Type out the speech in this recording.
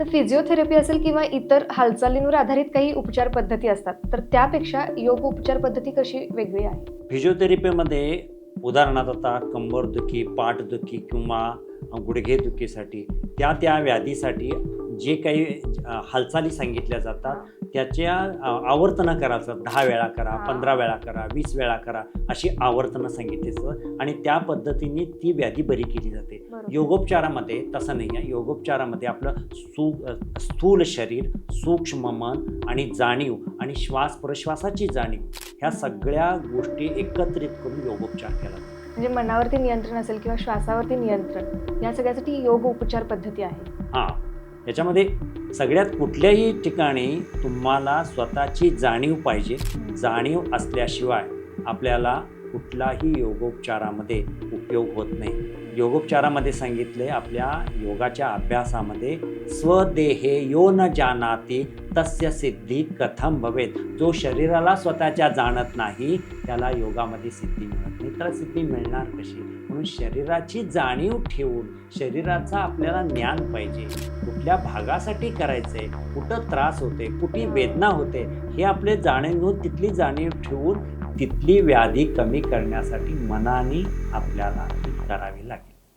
तर फिजिओथेरपी असेल किंवा इतर हालचालींवर आधारित काही उपचार पद्धती असतात तर त्यापेक्षा योग उपचार पद्धती कशी वेगळी आहे? फिजिओथेरपीमध्ये उदाहरणार्थ आता कंबरदुखी पाठदुखी किंवा गुडघेदुखीसाठी त्या त्या व्याधीसाठी जे काही हालचाली सांगितल्या जातात त्याच्या आवर्तनं करायचं दहा वेळा करा. पंधरा वेळा करा वीस वेळा करा अशी आवर्तनं सांगितली जातात आणि त्या पद्धतीने ती व्याधी बरी केली जाते. योगोपचारामध्ये तसं नाही आहे. योगोपचारामध्ये आपलं सु स्थूल शरीर सूक्ष्म मन आणि जाणीव आणि श्वास प्रश्वासाची जाणीव ह्या सगळ्या गोष्टी एकत्रित करून योगोपचार केला जातो. म्हणजे मनावरती नियंत्रण असेल किंवा श्वासावरती नियंत्रण या सगळ्यासाठी योग उपचार पद्धती आहे. हां. याच्यामध्ये सगळ्यात कुठल्याही ठिकाणी तुम्हाला स्वतःची जाणीव पाहिजे जाणीव असल्याशिवाय आपल्याला कुठलाही योगोपचारामध्ये उपयोग होत नाही. योगोपचारामध्ये सांगितले आपल्या योगाच्या अभ्यासामध्ये स्वदेहे यो न जानाती तस्य सिद्धी कथम भवेत. जो शरीराला स्वतःच्या जाणत नाही त्याला योगामध्ये सिद्धी मिळत नाही. तर सिद्धी मिळणार कशी? म्हणून शरीराची जाणीव ठेवून शरीराचा आपल्याला ज्ञान पाहिजे. कुठल्या भागासाठी करायचंय? कुठं त्रास होते कुठे वेदना होते? हे आपले जाणीव घेऊन तिथली जाणीव ठेवून तिथली व्याधी कमी करण्यासाठी मनाने आपल्याला करावी लागेल.